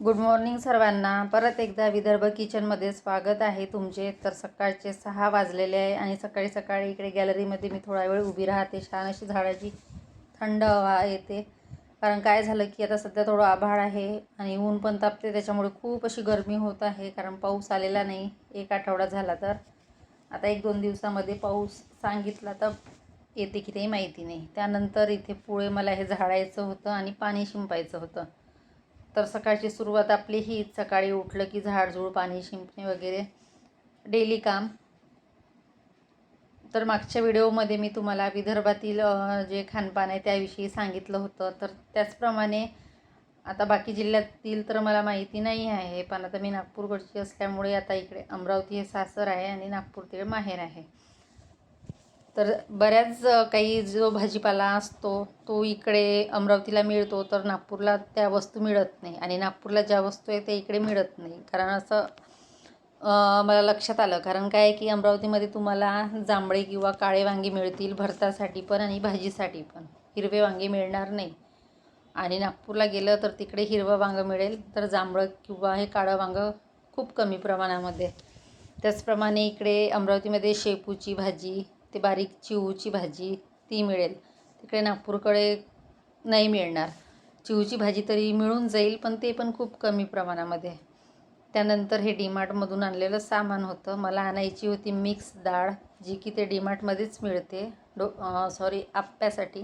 Good morning सर्वांना. परत एकदा विदर्भ किचनमध्ये स्वागत आहे तुमचे. तर सकाळचे सहा वाजलेले आहे आणि सकाळी सकाळी इकडे गॅलरीमध्ये मी थोडा वेळ उभी राहते. छान अशी झाडाची थंड हवा येते. कारण काय झालं की आता सध्या थोडं आभाळ आहे आणि ऊन पण तापते. त्याच्यामुळे खूप अशी गरमी होत आहे. कारण पाऊस आलेला नाही. एक आठवडा झाला तर. आता एक दोन दिवसामध्ये पाऊस सांगितला तर येते की नाही माहिती नाही. त्यानंतर इथे पुढे मला हे झाडायचं होतं आणि पाणी शिंपायचं होतं. तर सकाळची सुरुवात आपली हीच. सकाळी उठलं की झाडझूड पाणी शिंपणे वगैरे. डेली काम. तर मागच्या व्हिडिओमध्ये मी तुम्हाला विदर्भातील जे खानपान आहे त्याविषयी सांगितलं होतं. तर त्याचप्रमाणे आता बाकी जिल्ह्यातील तर मला माहिती नाही आहे पण आता मी नागपूरकडची असल्यामुळे आता इकडे अमरावती हे सासर आहे आणि नागपूर तिकडे माहेर आहे. तर बऱ्याच काही जो भाजीपाला असतो तो इकडे अमरावतीला मिळतो तर नागपूरला त्या वस्तू मिळत नाही. आणि नागपूरला ज्या वस्तू आहे ते इकडे मिळत नाही. कारण असं मला लक्षात आलं. कारण काय आहे की अमरावतीमध्ये तुम्हाला जांभळे किंवा काळे वांगे मिळतील भरतासाठी पण आणि भाजीसाठी पण. हिरवे वांगे मिळणार नाही. आणि नागपूरला गेलं तर तिकडे हिरवं वांगं मिळेल. तर जांभळं किंवा हे काळं वांगं खूप कमी प्रमाणामध्ये. त्याचप्रमाणे इकडे अमरावतीमध्ये शेपूची भाजी ते बारीक चिवूची भाजी ती मिळेल. तिकडे नागपूरकडे नाही मिळणार. चिवूची भाजी तरी मिळून जाईल पण ते पण खूप कमी प्रमाणामध्ये. त्यानंतर हे डीमार्टमधून आणलेलं सामान होतं. मला आणायची होती मिक्स डाळ जी की ते डीमार्टमध्येच मिळते. डो सॉरी आप्प्यासाठी.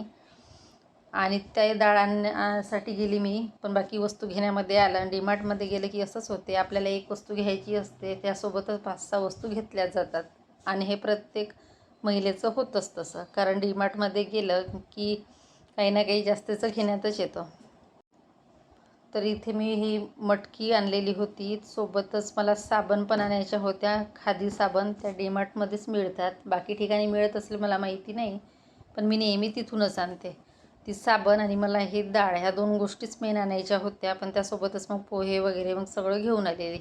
आणि त्या डाळ आणण्यासाठी गेली मी पण बाकी वस्तू घेण्यामध्ये आलं. डीमार्टमध्ये गेलं की असंच होते. आपल्याला एक वस्तू घ्यायची असते त्यासोबतच पाच सहा वस्तू घेतल्या जातात. आणि हे प्रत्येक महिलेचं होतंच तसं. कारण डीमार्टमध्ये गेलं की काही ना काही जास्तीचं घेण्यातच येतं. तर इथे मी ही मटकी आणलेली होती. सोबतच मला साबण पण आणायच्या होत्या. खादी साबण त्या डीमार्टमध्येच मिळतात. बाकी ठिकाणी मिळत असेल मला माहिती नाही. पण मी नेहमी तिथूनच आणते. ती साबण आणि मला हे डाळ ह्या दोन गोष्टीच मेन आणायच्या होत्या. पण त्यासोबतच मग पोहे वगैरे मग सगळं घेऊन आलेली.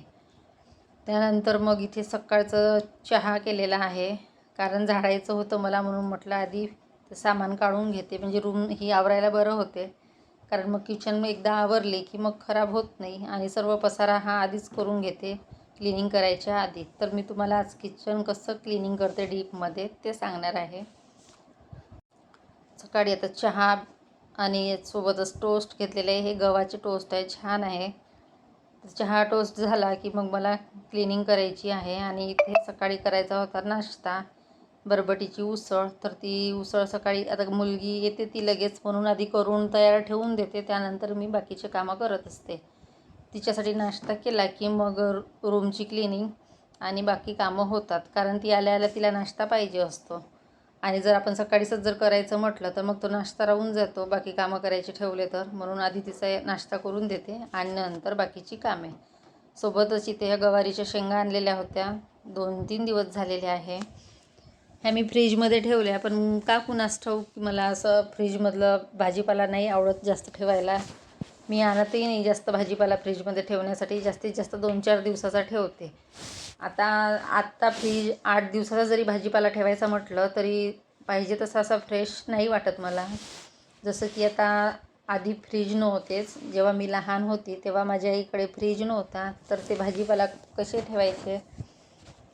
त्यानंतर मग इथे सकाळचं चहा केलेला आहे. कारण झाडायचं होतं मला म्हणून म्हटलं आधी ते सामान काढून घेते. म्हणजे रूम ही आवरायला बरं होते. कारण मग किचन एकदा आवरली की मग खराब होत नाही. आणि सर्व पसारा हा आधीच करून घेते क्लिनिंग करायच्या आधी. तर मी तुम्हाला आज किचन कसं क्लिनिंग करते डीपमध्ये ते सांगणार आहे. सकाळी आता चहा आणि सोबतच टोस्ट घेतलेले आहे. हे गव्हाचे टोस्ट आहे. छान आहे. चहा टोस्ट झाला की मग मला क्लिनिंग करायची आहे. आणि इथे सकाळी करायचा होता नाश्ता. बरबटीची उसळ तर ती उसळ सकाळी आता मुलगी येते ती लगेच म्हणून आधी करून तयार ठेवून देते त्यानंतर मी बाकीचे कामं करत असते. तिच्यासाठी नाश्ता केला की मग रूमची क्लिनिंग आणि बाकी कामं होतात कारण ती आल्या आल्या तिला नाश्ता पाहिजे असतो. आणि जर आपण सकाळीच जर करायचं म्हटलं तर मग तो नाश्ता राहून जातो बाकी कामं करायचे ठेवले तर. म्हणून आधी तिचा नाश्ता करून देते आणि नंतर बाकीची कामे. सोबतच इथे ह्या गवारीच्या शेंगा आणलेल्या होत्या दोन तीन दिवस झालेले आहे. ह्या मी फ्रीजमध्ये ठेवल्या पण का कुणास ठाऊक की मला असं फ्रीजमधलं भाजीपाला नाही आवडत जास्त ठेवायला. मी आणतही नाही जास्त भाजीपाला फ्रीजमध्ये ठेवण्यासाठी जास्तीत जास्त दोन चार दिवसाचा ठेवते. आता आत्ता फ्रीज आठ दिवसाचा जरी भाजीपाला ठेवायचा म्हटलं तरी पाहिजे तसं असा फ्रेश नाही वाटत मला. जसं की आता आधी फ्रीज नव्हतेच. जेव्हा मी लहान होती तेव्हा माझ्या इकडे फ्रीज नव्हता तर ते भाजीपाला कसे ठेवायचे?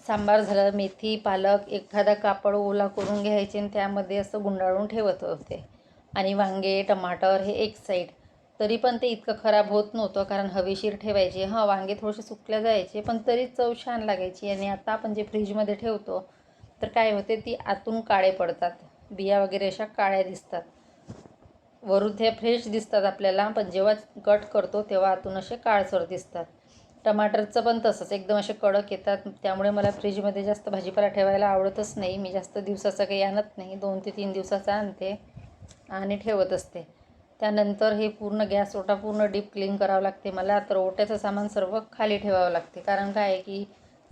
सांबार झालं मेथी पालक एखादा कापड ओला करून घ्यायचे आणि त्यामध्ये असं गुंडाळून ठेवत होते. आणि वांगे टमाटर हे एक साईड तरी पण ते इतकं खराब होत नव्हतं कारण हवेशीर ठेवायचे. हां वांगे थोडेसे सुकल्या जायचे पण तरी चव छान लागायची. आणि आता आपण जे फ्रीजमध्ये ठेवतो तर काय होते ती आतून काळे पडतात. बिया वगैरे अशा काळ्या दिसतात. वरून ते फ्रेश दिसतात आपल्याला पण जेव्हा कट करतो तेव्हा आतून असे काळसर दिसतात. टमाटरचं पण तसंच. एकदम असे कडक येतात. त्यामुळे मला फ्रीजमध्ये जास्त भाजीपाला ठेवायला आवडतच नाही. मी जास्त दिवसाचं काही आणत नाही. दोन ते तीन दिवसाचं आणते आणि ठेवत असते. त्यानंतर हे पूर्ण गॅस ओटा पूर्ण डीप क्लीन करावं लागते मला. तर ओट्याचं सामान सर्व खाली ठेवावं लागते. कारण काय आहे की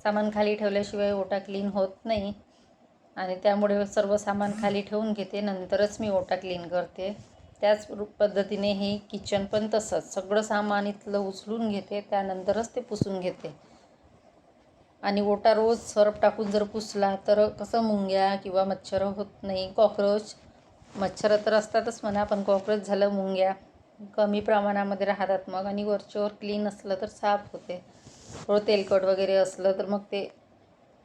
सामान खाली ठेवल्याशिवाय ओटा क्लीन होत नाही. आणि त्यामुळे सर्व सामान खाली ठेवून घेते. नंतरच मी ओटा क्लीन करते. त्याच पद्धतीने हे किचन पण तसंच. सगळं सामान इथलं उचलून घेते त्यानंतरच ते पुसून घेते. आणि ओटा रोज सर्फ टाकून जर पुसला तर कसं मुंग्या किंवा मच्छर होत नाही. कॉक्रोच मच्छर तर असतातच म्हणा पण कॉक्रोच झालं मुंग्या. कमी प्रमाणामध्ये राहतात मग आणि वरच्यावर क्लीन असलं तर साफ होते. थोडं तेलकट वगैरे असलं तर मग ते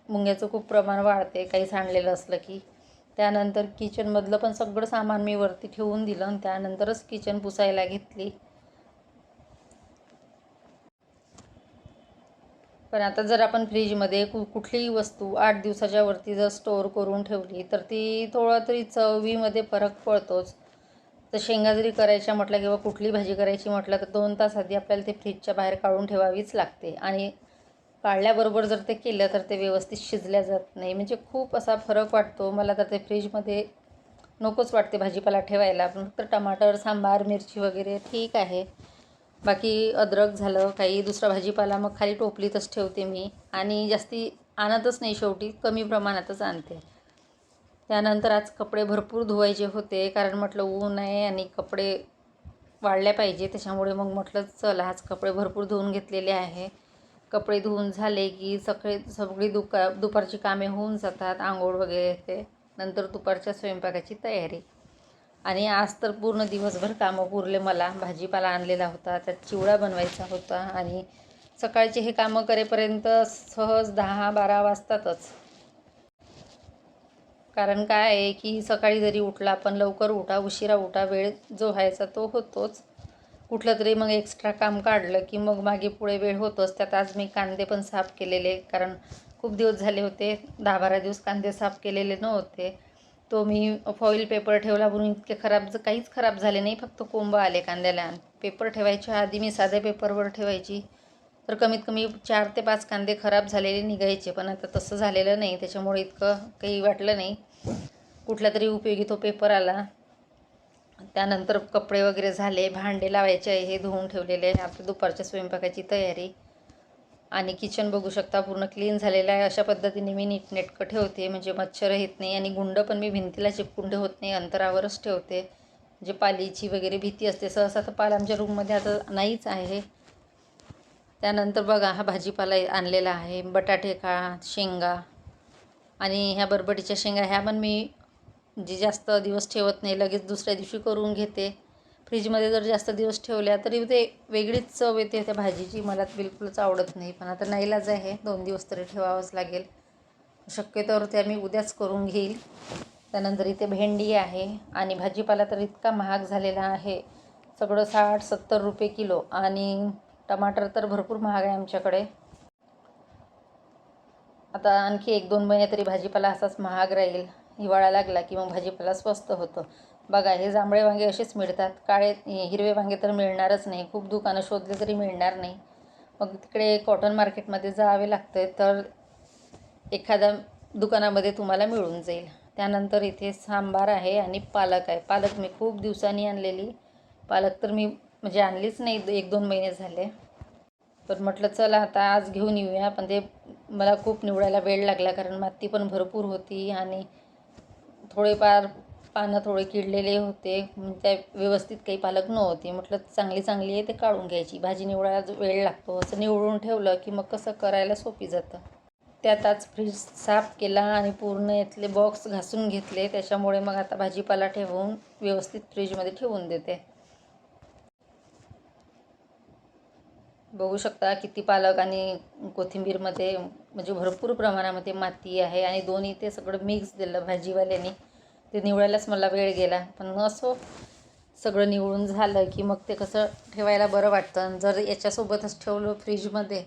मुंग्याचं खूप प्रमाण वाढते. काही सांडलेलं असलं की त्यानंतर किचनमधलं पण सगळं सामान मी वरती ठेवून दिलं आणि त्यानंतरच किचन पुसायला घेतली. पण आता जर आपण फ्रीजमध्ये कु कुठलीही वस्तू आठ दिवसाच्या वरती जर स्टोअर करून ठेवली तर ती थोडा तरी चवीमध्ये फरक पडतोच. तर शेंगा जरी करायच्या म्हटलं किंवा कुठली भाजी करायची म्हटलं तर दोन तास आधी आपल्याला ते फ्रीजच्या बाहेर काढून ठेवावीच लागते. आणि काढल्याबरोबर जर ते केलं तर ते व्यवस्थित शिजल्या जात नाही. म्हणजे खूप असा फरक वाटतो. मला तर ते फ्रीजमध्ये नकोच वाटते भाजीपाला ठेवायला. पण फक्त टमाटर सांबार मिरची वगैरे ठीक आहे. बाकी अद्रक झालं काही दुसरा भाजीपाला मग खाली टोपलीतच ठेवते मी. आणि जास्ती आणतच नाही शेवटी कमी प्रमाणातच आणते. त्यानंतर आज कपडे भरपूर धुवायचे होते कारण म्हटलं ऊन आहे आणि कपडे वाढल्या पाहिजे. त्याच्यामुळे मग म्हटलं चल आज कपडे भरपूर धुवून घेतलेले आहे. कपडे धुवून झाले की सगळे सगळी दुका दुपारची कामे होऊन जातात आंघोळ वगैरे ते. नंतर दुपारच्या स्वयंपाकाची तयारी. आणि आज तर पूर्ण दिवसभर कामं पुरले मला. भाजीपाला आणलेला होता त्यात चिवडा बनवायचा होता आणि सकाळचे हे कामं करेपर्यंत सहज दहा बारा वाजतातच. कारण काय आहे की सकाळी जरी उठला आपण लवकर उठा उशिरा उठा वेळ जो व्हायचा तो होतोच. कुठलं तरी मग एक्स्ट्रा काम काढलं की मग मागे पुढे वेळ होतोच त्यात आज मी कांदे पण साफ केलेले कारण खूप दिवस झाले होते. दहा बारा दिवस कांदे साफ केलेले नव्हते. तो मी फॉईल पेपर ठेवला म्हणून इतके खराब ज काहीच खराब झाले नाही. फक्त कोंब आले कांद्याला. पेपर ठेवायच्या आधी मी साध्या पेपरवर ठेवायची. तर कमीत कमी चार ते पाच कांदे खराब झालेले निघायचे पण आता तसं झालेलं नाही. त्याच्यामुळे इतकं काही वाटलं नाही. कुठला तरी उपयोगी तो पेपर आला. त्यानंतर कपडे वगैरे झाले भांडे लावायचे आहे हे धुवून ठेवलेले आहे. आता दुपारच्या स्वयंपाकाची तयारी. आणि किचन बघू शकता पूर्ण क्लीन झालेलं आहे. अशा पद्धतीने मी नीटनेटकं ठेवते. म्हणजे मच्छर येत नाही आणि गुंड पण मी भिंतीला चिपकून ठेवत नाही. अंतरावरच ठेवते. म्हणजे पालीची वगैरे भीती असते सहसा तर पाल आमच्या रूममध्ये आता नाहीच आहे. त्यानंतर बघा हा भाजीपाला आणलेला आहे. बटाटे का शेंगा. आणि ह्या बरबटीच्या शेंगा ह्या पण मी जी जास्त दिवस ठेवत नाही लगेच दुसऱ्या दिवशी करून घेते. फ्रीजमध्ये जर जास्त दिवस ठेवल्या तरी ते वेगळीच चव येते त्या भाजीची. मला बिलकुलच आवडत नाही पण आता नाईलाज आहे. दोन दिवस तरी ठेवावंच लागेल. शक्यतोवर त्या मी उद्याच करून घेईल. त्यानंतर इथे भेंडी आहे आणि भाजीपाला तर इतका महाग झालेला आहे. सगळं साठ सत्तर रुपये किलो आणि टमाटर तर भरपूर महाग आहे आमच्याकडे. आता आणखी एक दोन महिने तरी भाजीपाला असाच महाग राहील. हिवाळा लागला की मग भाजीपाला स्वस्त होतं. बघा हे जांभळे वांगे असेच मिळतात. काळे हिरवे वांगे तर मिळणारच नाही. खूप दुकानं शोधले तरी मिळणार नाही. मग तिकडे कॉटन मार्केटमध्ये जावे लागतं तर एखाद्या दुकानामध्ये तुम्हाला मिळून जाईल. त्यानंतर इथे सांबार आहे आणि पालक आहे. पालक मी खूप दिवसांनी आणलेली. पालक तर मी म्हणजे आणलीच नाही एक दोन महिने झाले. पण म्हटलं चला आता आज घेऊन येऊया. पण ते मला खूप निवडायला वेळ लागला कारण माती पण भरपूर होती आणि थोडेफार पानं थोडे किडलेले होते. त्या व्यवस्थित काही पालक नव्हती. म्हटलं चांगली चांगली आहे ते काढून घ्यायची. भाजी निवडायला वेळ लागतो असं निवडून ठेवलं की मग कसं करायला सोपी जातं. त्यात आज फ्रीज साफ केला आणि पूर्ण यातले बॉक्स घासून घेतले. त्याच्यामुळे मग आता भाजीपाला ठेवून व्यवस्थित फ्रीजमध्ये ठेवून देते. बघू शकता किती पालक आणि कोथिंबीरमध्ये म्हणजे भरपूर प्रमाणामध्ये माती आहे आणि दोन्ही ते सगळं मिक्स दिलं भाजीवाल्याने. ते निवडायलाच मला वेळ गेला. पण असो सगळं निवडून झालं की मग ते कसं ठेवायला बरं वाटतं. आणि जर याच्यासोबतच ठेवलं फ्रीजमध्ये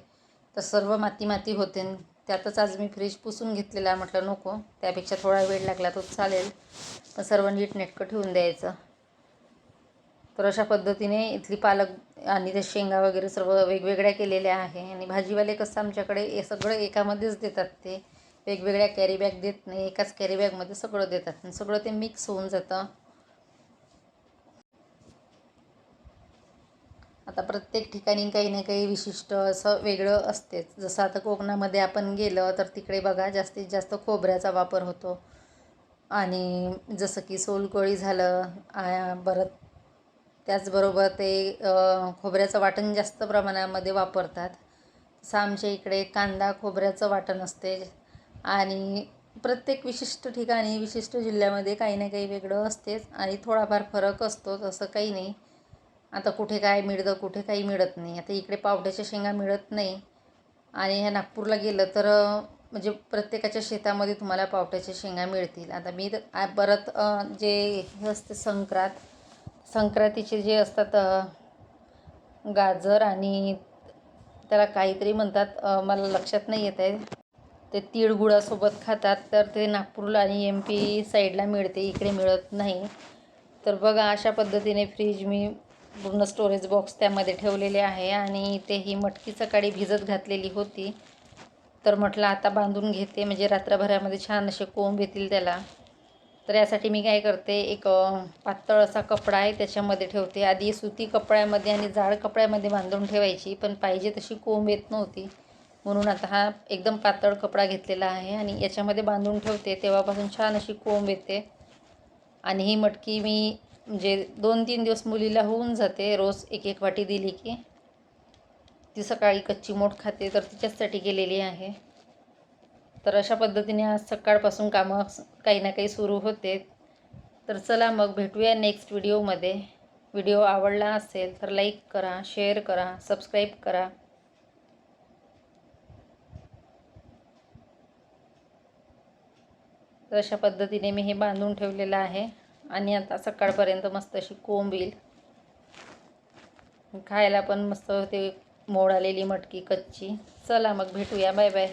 तर सर्व माती माती होते. त्यातच आज मी फ्रीज पुसून घेतलेला. म्हटलं नको त्यापेक्षा थोडा वेळ लागला तो चालेल. पण सर्व नीटनेटकं ठेवून द्यायचं. तर अशा पद्धतीने इथली पालक आणि ते शेंगा वगैरे सर्व वेगवेगळ्या केलेल्या आहे. आणि भाजीवाले कसं आमच्याकडे हे सगळं एकामध्येच देतात ते. वेगवेगळ्या कॅरीबॅग देत नाही एकाच कॅरीबॅगमध्ये सगळं देतात. आणि सगळं ते मिक्स होऊन जातं. आता प्रत्येक ठिकाणी काही ना काही विशिष्ट असं वेगळं असतेच. जसं आता कोकणामध्ये आपण गेलं तर तिकडे बघा जास्तीत जास्त खोबऱ्याचा वापर होतो. आणि जसं की सोलकोळी झालं परत त्याचबरोबर ते खोबऱ्याचं वाटण जास्त प्रमाणामध्ये वापरतात. तसं आमच्या इकडे कांदा खोबऱ्याचं वाटण असते. आणि प्रत्येक विशिष्ट ठिकाणी विशिष्ट जिल्ह्यामध्ये काही ना काही वेगळं असतेच आणि थोडाफार फरक असतो तसं काही नाही. आता कुठे काय मिळतं कुठे काही मिळत नाही. आता इकडे पावट्याच्या शेंगा मिळत नाही. आणि ह्या नागपूरला गेलं तर म्हणजे प्रत्येकाच्या शेतामध्ये तुम्हाला पावट्याच्या शेंगा मिळतील. आता मी तर परत जे हे असते संक्रांत संक्रांतीचे जे असतात गाजर आणि त्याला काहीतरी म्हणतात मला लक्षात नाही येत आहे ते तिळगुळासोबत खातात तर ते नागपूरला आणि एम पी साईडला मिळते इकडे मिळत नाही. तर बघा अशा पद्धतीने फ्रीज मी पूर्ण स्टोरेज बॉक्स त्यामध्ये ठेवलेले आहे आणि ते ही मटकी सकाळी भिजत घातलेली होती. तर म्हटलं आता बांधून घेते म्हणजे रात्रभरामध्ये छान असे कोंब येतील त्याला. तर यासाठी मी काय करते एक पातळ असा कपडा आहे त्याच्यामध्ये ठेवते. आधी सुती कपड्यामध्ये आणि जाड कपड्यामध्ये बांधून ठेवायची पण पाहिजे तशी कोंब येत नव्हती. म्हणून आता हा एकदम पातळ कपडा घेतलेला आहे आणि याच्यामध्ये बांधून ठेवते. तेव्हापासून छान अशी कोंब येते. आणि ही मटकी मी म्हणजे दोन तीन दिवस मुलीला होऊन जाते. रोज एक एक वाटी दिली की. ती सकाळी कच्ची मोठ खाते तर तिच्याचसाठी केलेली आहे. तर अशा पद्धतीने आज सकाळपासून कामं काही ना काही सुरू होते. तर चला मग भेटूया नेक्स्ट व्हिडिओमध्ये व्हिडिओ आवडला असेल तर लाईक करा शेअर करा सबस्क्राईब करा. तर अशा पद्धतीने मी हे बांधून ठेवलेलं आहे. आणि आता सकाळपर्यंत मस्त अशी कोंब येईल खायला पण मस्त ते मोड आलेली मटकी कच्ची. चला मग भेटूया. Bye bye